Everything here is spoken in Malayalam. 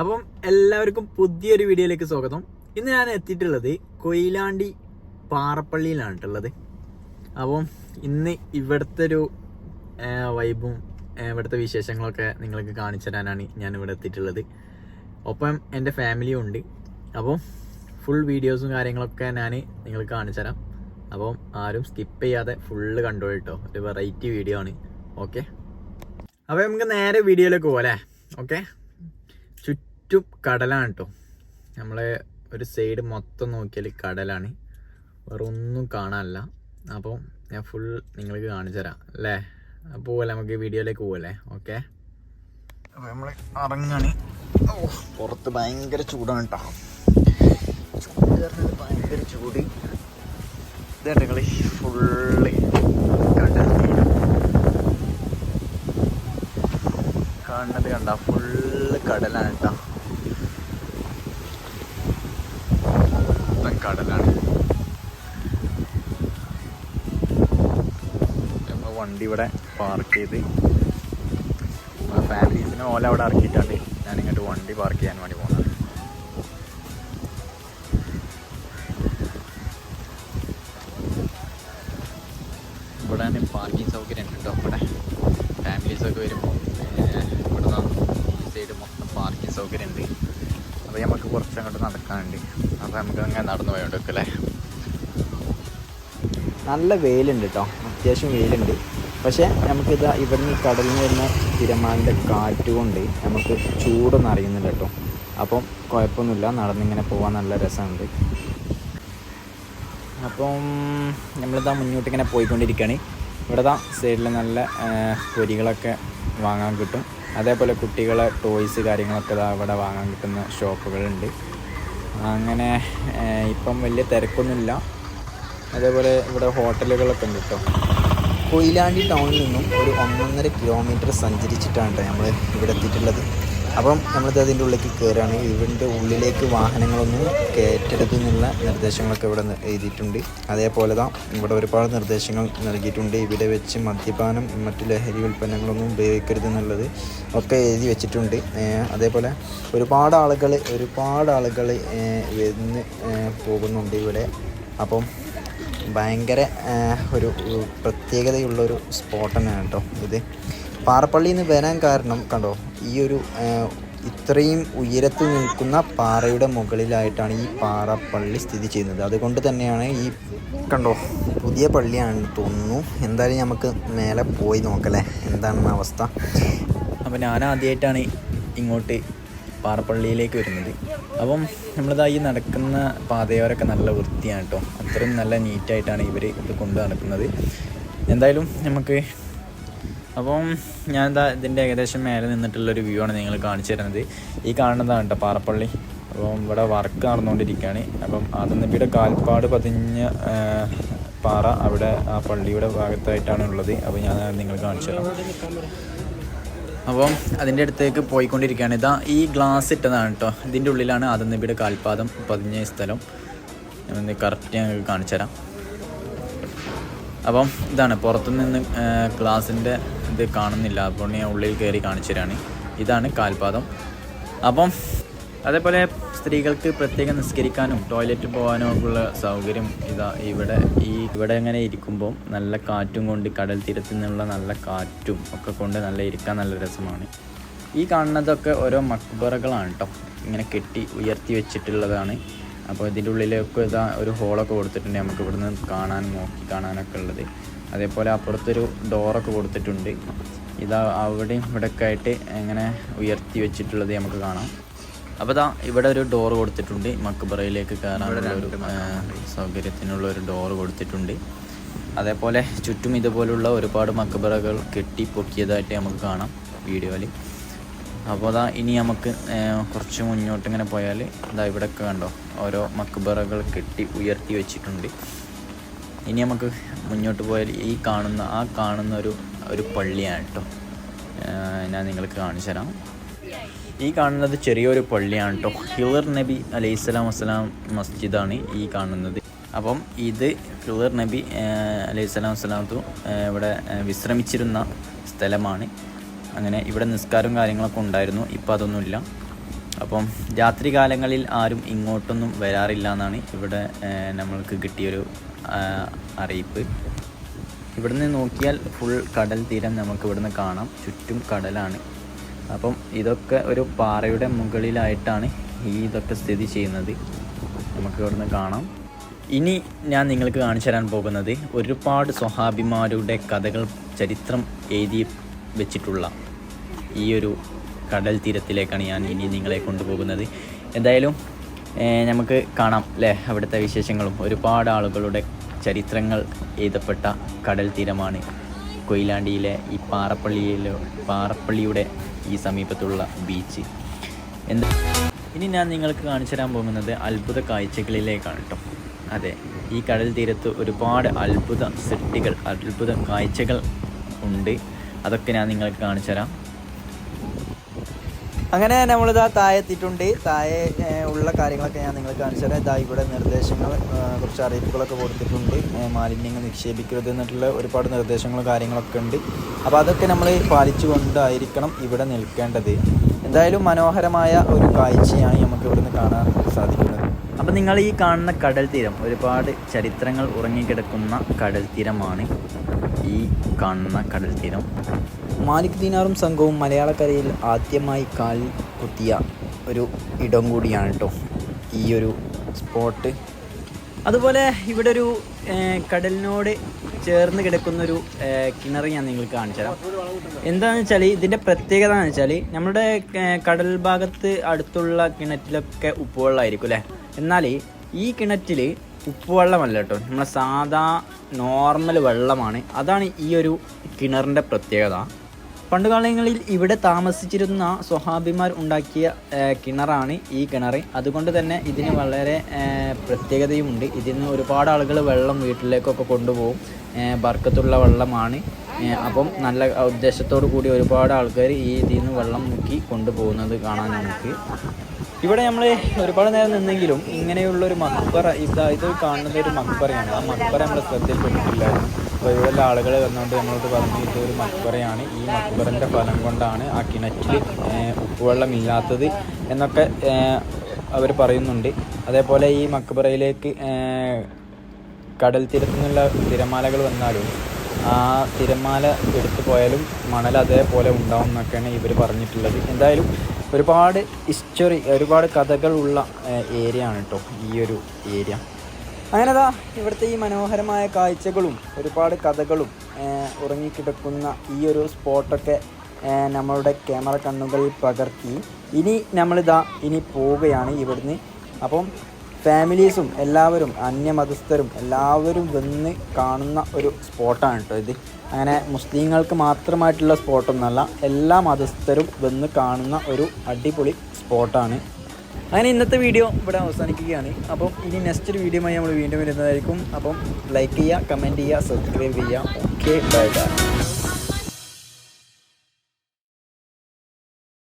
അപ്പം എല്ലാവർക്കും പുതിയൊരു വീഡിയോയിലേക്ക് സ്വാഗതം. ഇന്ന് ഞാൻ എത്തിയിട്ടുള്ളത് കൊയിലാണ്ടി പാറപ്പള്ളിയിലാണ് ഉള്ളത് അപ്പം ഇന്ന് ഇവിടുത്തെ ഒരു വൈബും ഇവിടുത്തെ വിശേഷങ്ങളൊക്കെ നിങ്ങൾക്ക് കാണിച്ചു തരാനാണ് ഞാൻ ഇവിടെ എത്തിയിട്ടുള്ളത്. ഒപ്പം എന്റെ ഫാമിലിയും ഉണ്ട്. അപ്പം ഫുൾ വീഡിയോസും കാര്യങ്ങളൊക്കെ ഞാൻ നിങ്ങൾക്ക് കാണിച്ചു തരാം. അപ്പം ആരും സ്കിപ്പ് ചെയ്യാതെ ഫുള്ള് കണ്ടോളൂ കേട്ടോ. ഒരു വെറൈറ്റി വീഡിയോ ആണ്. ഓക്കെ അപ്പോൾ നമുക്ക് നേരെ വീഡിയോയിലേക്ക് പോകാം ഓക്കെ ചുറ്റും കടലാണ് കേട്ടോ നമ്മളെ ഒരു സൈഡ് മൊത്തം നോക്കിയാൽ കടലാണ്. വേറെ ഒന്നും കാണാനില്ല. അപ്പോൾ ഞാൻ ഫുൾ നിങ്ങൾക്ക് കാണിച്ചു തരാം അല്ലേ? പോകല്ലേ നമുക്ക് വീഡിയോയിലേക്ക് പോകല്ലേ ഓക്കെ അപ്പോൾ നമ്മൾ ഇറങ്ങാണ്. ഓ പുറത്ത് ഭയങ്കര ചൂടാണ് കേട്ടോ ചൂട് ഭയങ്കര ചൂട്. ഇതാണ് നിങ്ങൾ ഫുള്ള് കടൽ. കാണുന്നത് കണ്ട? ഫുള്ള് കടലാണ് കേട്ടോ കടലാണ്. നമ്മൾ വണ്ടി ഇവിടെ പാർക്ക് ചെയ്ത്. ഫാമിലീസിനെ ഓല അവിടെ ഇറക്കിയിട്ടാണ് ഞാൻ ഇങ്ങോട്ട് വണ്ടി പാർക്ക് ചെയ്യാൻ വേണ്ടി പോകുന്നത് ഇവിടെ പാർക്കിംഗ് സൗകര്യം ഉണ്ട് കേട്ടോ ഇവിടെ. ഫാമിലീസൊക്കെ വരുമ്പോൾ ഇവിടെ ഈ സൈഡ് മൊത്തം പാർക്കിംഗ് സൗകര്യം ഉണ്ട്. അപ്പോൾ നമുക്ക് കുറച്ച് അങ്ങോട്ട് നടക്കാനുണ്ട്. അപ്പോൾ നമുക്ക് അങ്ങനെ നടന്നു പോയോണ്ടൊക്കെ അല്ലേ? നല്ല വെയിലുണ്ട് കേട്ടോ അത്യാവശ്യം വെയിലുണ്ട്. പക്ഷേ നമുക്കിത് ഇവിടുന്ന് കടലിൽ വരുന്ന തിരമാലിന്റെ കാറ്റ് കൊണ്ട് നമുക്ക് ചൂടൊന്നും അറിയുന്നില്ല കേട്ടോ അപ്പം കുഴപ്പമൊന്നുമില്ല. നടന്നിങ്ങനെ പോകാൻ നല്ല രസമുണ്ട്. അപ്പം നമ്മളിതാ മുന്നോട്ടിങ്ങനെ പോയിക്കൊണ്ടിരിക്കുകയാണ് ഇവിടെ താ സൈഡിൽ നല്ല പൊരികളൊക്കെ വാങ്ങാൻ കിട്ടും. അതേപോലെ കുട്ടികളെ ടോയ്സ് കാര്യങ്ങളൊക്കെ അവിടെ വാങ്ങാൻ കിട്ടുന്ന ഷോപ്പുകളുണ്ട് അങ്ങനെ ഇപ്പം വലിയ തിരക്കൊന്നുമില്ല. അതേപോലെ ഇവിടെ ഹോട്ടലുകളൊക്കെ ഉണ്ട് കേട്ടോ കൊയിലാണ്ടി ടൗണിൽ നിന്നും ഒരു ഒന്നൊന്നര കിലോമീറ്റർ സഞ്ചരിച്ചിട്ടാണ് കേട്ടോ നമ്മൾ ഇവിടെ എത്തിയിട്ടുള്ളത്. അപ്പം നമ്മളിത് അതിന്റെ ഉള്ളിലേക്ക് കയറുകയാണ് ഇതിന്റെ ഉള്ളിലേക്ക് വാഹനങ്ങളൊന്നും കയറ്റരുതെന്നുള്ള നിർദ്ദേശങ്ങളൊക്കെ ഇവിടെ എഴുതിയിട്ടുണ്ട്. അതേപോലെ തന്നെ ഇവിടെ ഒരുപാട് നിർദ്ദേശങ്ങൾ നൽകിയിട്ടുണ്ട്. ഇവിടെ വെച്ച് മദ്യപാനം മറ്റു ലഹരി ഉൽപ്പന്നങ്ങളൊന്നും ഉപയോഗിക്കരുത് എന്നുള്ളത് ഒക്കെ എഴുതി വെച്ചിട്ടുണ്ട്. അതേപോലെ ഒരുപാട് ആളുകൾ ഒരുപാട് ആളുകൾ വന്ന് പോകുന്നുണ്ട് ഇവിടെ. അപ്പം ഭയങ്കര ഒരു പ്രത്യേകതയുള്ളൊരു സ്പോട്ട് തന്നെയാണ് കേട്ടോ ഇത്. പാറപ്പള്ളിയിൽ നിന്ന് വരാൻ കാരണം കണ്ടോ? ഈ ഒരു ഇത്രയും ഉയരത്തിൽ നിൽക്കുന്ന പാറയുടെ മുകളിലായിട്ടാണ് ഈ പാറ പള്ളി സ്ഥിതി ചെയ്യുന്നത്. അതുകൊണ്ട് തന്നെയാണ് ഈ കണ്ടോ? പുതിയ പള്ളിയാണ് തോന്നുന്നു. എന്തായാലും നമുക്ക് മേലെ പോയി നോക്കല്ലേ എന്താണെന്ന അവസ്ഥ. അപ്പോൾ ഞാൻ ആദ്യമായിട്ടാണ് ഇങ്ങോട്ട് പാറപ്പള്ളിയിലേക്ക് വരുന്നത്. അപ്പം നമ്മളിതാ ഈ നടക്കുന്ന പാതയോരൊക്കെ നല്ല വൃത്തിയാണ് കേട്ടോ. അത്രയും നല്ല നീറ്റായിട്ടാണ് ഇവർ ഇത് കൊണ്ട് നടക്കുന്നത്. എന്തായാലും നമുക്ക് അപ്പം ഞാൻ എന്താ ഇതിന്റെ ഏകദേശം മേലെ നിന്നിട്ടുള്ളൊരു വ്യൂ ആണ് നിങ്ങൾ കാണിച്ചു തരുന്നത്. ഈ കാണുന്നതാണ് കേട്ടോ പാറപ്പള്ളി. അപ്പം ഇവിടെ വർക്ക് നടന്നുകൊണ്ടിരിക്കുകയാണ്. അപ്പം ആദനബിയുടെ കാൽപ്പാട് പതിഞ്ഞ പാറ അവിടെ ആ പള്ളിയുടെ ഭാഗത്തായിട്ടാണ് ഉള്ളത്. അപ്പോൾ ഞാൻ നിങ്ങൾ കാണിച്ചു തരാം. അപ്പം അതിന്റെ അടുത്തേക്ക് പോയിക്കൊണ്ടിരിക്കുകയാണ്. ഇതാ ഈ ഗ്ലാസ് ഇട്ടതാണ് കേട്ടോ. ഇതിന്റെ ഉള്ളിലാണ് ആദനബിയുടെ കാൽപാദം പതിഞ്ഞ സ്ഥലം. ഞാൻ കറക്റ്റ് ഞങ്ങൾക്ക് കാണിച്ചു തരാം. അപ്പം ഇതാണ് പുറത്തുനിന്ന് ഗ്ലാസിന്റെ ഇത് കാണുന്നില്ല. അപ്പോൾ ഞാൻ ഉള്ളിൽ കയറി കാണിച്ചു തരാണ് ഇതാണ് കാൽപാദം. അപ്പം അതേപോലെ സ്ത്രീകൾക്ക് പ്രത്യേകം നിസ്കരിക്കാനും ടോയ്ലറ്റ് പോകാനും ഉള്ള സൗകര്യം ഇതാ ഇവിടെ ഈ ഇവിടെ ഇങ്ങനെ ഇരിക്കുമ്പോൾ നല്ല കാറ്റും കൊണ്ട് കടൽ തീരത്ത് നിന്നുള്ള നല്ല കാറ്റും ഒക്കെ കൊണ്ട് നല്ല ഇരിക്കാൻ നല്ല രസമാണ്. ഈ കാണുന്നതൊക്കെ ഓരോ മക്ബറകളാണ് കേട്ടോ ഇങ്ങനെ കെട്ടി ഉയർത്തി വെച്ചിട്ടുള്ളതാണ്. അപ്പോൾ ഇതിന്റെ ഉള്ളിലൊക്കെ ഇതാ ഒരു ഹോളൊക്കെ കൊടുത്തിട്ടുണ്ട് നമുക്ക് ഇവിടുന്ന് കാണാൻ നോക്കി കാണാനൊക്കെ ഉള്ളത്. അതേപോലെ അപ്പുറത്തൊരു ഡോറൊക്കെ കൊടുത്തിട്ടുണ്ട്. ഇത് അവിടെയും ഇവിടെയൊക്കെ ആയിട്ട് ഇങ്ങനെ ഉയർത്തി വെച്ചിട്ടുള്ളത് നമുക്ക് കാണാം. അപ്പോൾ ഇതാ ഇവിടെ ഒരു ഡോർ കൊടുത്തിട്ടുണ്ട്. മക്ബറയിലേക്ക് കയറാനുള്ള ഒരു സൗകര്യത്തിനുള്ള ഒരു ഡോർ കൊടുത്തിട്ടുണ്ട്. അതേപോലെ ചുറ്റും ഇതുപോലുള്ള ഒരുപാട് മക്ബറകൾ കെട്ടി പൊക്കിയതായിട്ട് നമുക്ക് കാണാം വീഡിയോയിൽ അപ്പോൾ അതാ ഇനി നമുക്ക് കുറച്ച് മുന്നോട്ട് ഇങ്ങനെ പോയാൽ ഇതാ ഇവിടെയൊക്കെ കണ്ടോ? ഓരോ മക്ബറകൾ കെട്ടി ഉയർത്തി വെച്ചിട്ടുണ്ട്. ഇനി നമുക്ക് മുന്നോട്ട് പോയാൽ ഈ കാണുന്ന ആ കാണുന്ന ഒരു ഒരു പള്ളിയാണ് കേട്ടോ ഞാൻ നിങ്ങൾക്ക് കാണിച്ചു തരാം. ഈ കാണുന്നത് ചെറിയൊരു പള്ളിയാണ് കേട്ടോ ഹിളർ നബി അലൈഹി സ്വലാം വസ്സലാം മസ്ജിദാണ് ഈ കാണുന്നത്. അപ്പം ഇത് ഹിളർ നബി അലൈഹി സ്വലാം വസ്സലാമത്തു ഇവിടെ വിശ്രമിച്ചിരുന്ന സ്ഥലമാണ്. അങ്ങനെ ഇവിടെ നിസ്കാരവും കാര്യങ്ങളൊക്കെ ഉണ്ടായിരുന്നു. ഇപ്പം അതൊന്നുമില്ല. അപ്പം രാത്രി കാലങ്ങളിൽ ആരും ഇങ്ങോട്ടൊന്നും വരാറില്ല എന്നാണ് ഇവിടെ നമ്മൾക്ക് കിട്ടിയൊരു അറിയിപ്പ്. ഇവിടുന്ന് നോക്കിയാൽ ഫുൾ കടൽ തീരം നമുക്ക് ഇവിടുന്ന് കാണാം. ചുറ്റും കടലാണ്. അപ്പം ഇതൊക്കെ ഒരു പാറയുടെ മുകളിലായിട്ടാണ് ഈ ഇതൊക്കെ സ്ഥിതി ചെയ്യുന്നത്. നമുക്ക് ഇവിടുന്ന് കാണാം. ഇനി ഞാൻ നിങ്ങൾക്ക് കാണിച്ചു തരാൻ പോകുന്നത് ഒരുപാട് സ്വഹാബിമാരുടെ കഥകൾ ചരിത്രം എഴുതി വെച്ചിട്ടുള്ള ഈ ഒരു കടൽ തീരത്തിലേക്കാണ് ഞാൻ ഇനി നിങ്ങളെ കൊണ്ടുപോകുന്നത്. എന്തായാലും നമുക്ക് കാണാം അല്ലേ അവിടുത്തെ വിശേഷങ്ങളും. ഒരുപാട് ആളുകളുടെ ചരിത്രങ്ങൾ എഴുതപ്പെട്ട കടൽ തീരമാണ് കൊയിലാണ്ടിയിലെ ഈ പാറപ്പള്ളിയിലെ പാറപ്പള്ളിയുടെ ഈ സമീപത്തുള്ള ബീച്ച്. എന്താ ഇനി ഞാൻ നിങ്ങൾക്ക് കാണിച്ചു തരാൻ പോകുന്നത് അത്ഭുത കാഴ്ചകളിലേക്കാണ് കേട്ടോ. അതെ ഈ കടൽ തീരത്ത് ഒരുപാട് അത്ഭുത സൃഷ്ടികൾ അത്ഭുത കാഴ്ചകൾ ഉണ്ട്. അതൊക്കെ ഞാൻ നിങ്ങൾക്ക് കാണിച്ചു തരാം. അങ്ങനെ നമ്മളിതാ താഴെ എത്തിയിട്ടുണ്ട്. താഴെ ഉള്ള കാര്യങ്ങളൊക്കെ ഞാൻ നിങ്ങൾക്ക് കാണിച്ചു തരാം. ഇതാ ഇവിടെ നിർദ്ദേശങ്ങൾ കുറച്ച് അറിയിപ്പുകളൊക്കെ കൊടുത്തിട്ടുണ്ട്. മാലിന്യങ്ങൾ നിക്ഷേപിക്കരുത് എന്നിട്ടുള്ള ഒരുപാട് നിർദ്ദേശങ്ങളും കാര്യങ്ങളൊക്കെ ഉണ്ട്. അപ്പോൾ അതൊക്കെ നമ്മൾ പാലിച്ചുകൊണ്ടായിരിക്കണം ഇവിടെ നിൽക്കേണ്ടത്. എന്തായാലും മനോഹരമായ ഒരു കാഴ്ചയാണ് നമുക്ക് ഇവിടുന്ന് കാണാൻ സാധിക്കുന്നത്. അപ്പോൾ നിങ്ങൾ ഈ കാണുന്ന കടൽ തീരം ഒരുപാട് ചരിത്രങ്ങൾ ഉറങ്ങിക്കിടക്കുന്ന കടൽ തീരമാണ് ഈ കാണുന്ന കടൽ തീരം. മാലിക് ദീനാറും സംഘവും മലയാളക്കരയിൽ ആദ്യമായി കാൽ കുത്തിയ ഒരു ഇടം കൂടിയാണ് കേട്ടോ ഈ ഒരു സ്പോട്ട്. അതുപോലെ ഇവിടെ ഒരു കടലിനോട് ചേർന്ന് കിടക്കുന്ന ഒരു കിണർ ഞാൻ നിങ്ങൾക്ക് കാണിച്ചു തരാം. എന്താണെന്ന് വെച്ചാൽ ഇതിന്റെ പ്രത്യേകത എന്ന് വെച്ചാൽ നമ്മുടെ കടൽ ഭാഗത്ത് അടുത്തുള്ള കിണറ്റിലൊക്കെ ഉപ്പുവെള്ളമായിരിക്കും അല്ലേ എന്നാൽ ഈ കിണറ്റിൽ ഉപ്പുവെള്ളമല്ല കേട്ടോ നമ്മളെ സാധാ നോർമൽ വെള്ളമാണ്. അതാണ് ഈ ഒരു കിണറിന്റെ പ്രത്യേകത. പണ്ട് കാലങ്ങളിൽ ഇവിടെ താമസിച്ചിരുന്ന സ്വഹാബിമാർ ഉണ്ടാക്കിയ കിണറാണ് ഈ കിണർ അതുകൊണ്ട് തന്നെ ഇതിന് വളരെ പ്രത്യേകതയുമുണ്ട്. ഇതിന് ഒരുപാട് ആളുകൾ വെള്ളം വീട്ടിലേക്കൊക്കെ കൊണ്ടുപോകും. ബർക്കത്തുള്ള വെള്ളമാണ്. അപ്പം നല്ല ഉദ്ദേശത്തോടു കൂടി ഒരുപാട് ആൾക്കാർ ഈ ഇതിൽ നിന്ന് വെള്ളം മുക്കി കൊണ്ടുപോകുന്നത് കാണാൻ നമുക്ക്. ഇവിടെ നമ്മൾ ഒരുപാട് നേരം നിന്നെങ്കിലും ഇങ്ങനെയുള്ളൊരു മക്ബറ ഇതാ ഇത് കാണുന്നത് ഒരു മക്ബറയാണ് ആ മക്ബറ നമ്മൾ ശ്രദ്ധയിൽപ്പെട്ടിട്ടില്ലായിരുന്നു. ഇവിടെയുള്ള ആളുകൾ വന്നുകൊണ്ട് നമ്മളോട് പറഞ്ഞു ഒരു മക്ബറയാണ് ഈ മക്ബറിന്റെ ഫലം കൊണ്ടാണ് ആ കിണറ്റിൽ ഉപ്പുവെള്ളം ഇല്ലാത്തത് എന്നൊക്കെ അവർ പറയുന്നുണ്ട്. അതേപോലെ ഈ മക്ബറയിലേക്ക് കടൽ തീരത്തു നിന്നുള്ള തിരമാലകൾ വന്നാലും ആ തിരമാല എടുത്തു പോയാലും മണൽ അതേപോലെ ഉണ്ടാവും എന്നൊക്കെയാണ് ഇവർ പറഞ്ഞിട്ടുള്ളത്. എന്തായാലും ഒരുപാട് ഹിസ്റ്ററി ഒരുപാട് കഥകളുള്ള ഏരിയ ആണ് കേട്ടോ ഈ ഒരു ഏരിയ അങ്ങനെതാ ഇവിടുത്തെ ഈ മനോഹരമായ കാഴ്ചകളും ഒരുപാട് കഥകളും ഉറങ്ങിക്കിടക്കുന്ന ഈ ഒരു സ്പോട്ടൊക്കെ നമ്മളുടെ ക്യാമറ കണ്ണുകളിൽ പകർത്തി. ഇനി നമ്മളിതാ ഇനി പോവുകയാണ് ഇവിടുന്ന്. അപ്പം ഫാമിലീസും എല്ലാവരും അന്യമതസ്ഥരും എല്ലാവരും വന്ന് കാണുന്ന ഒരു സ്പോട്ടാണ് കേട്ടോ ഇത്. അങ്ങനെ മുസ്ലിങ്ങൾക്ക് മാത്രമായിട്ടുള്ള സ്പോട്ടൊന്നല്ല എല്ലാ മതസ്ഥരും വന്ന് കാണുന്ന ഒരു അടിപൊളി സ്പോട്ടാണ്. അങ്ങനെ ഇന്നത്തെ വീഡിയോ ഇവിടെ അവസാനിക്കുകയാണ്. അപ്പം ഇനി നെക്സ്റ്റ് ഒരു വീഡിയോയുമായി നമ്മൾ വീണ്ടും വരുന്നതായിരിക്കും. അപ്പം ലൈക്ക് ചെയ്യുക കമന്റ് ചെയ്യുക സബ്സ്ക്രൈബ് ചെയ്യുക. Okay bye bye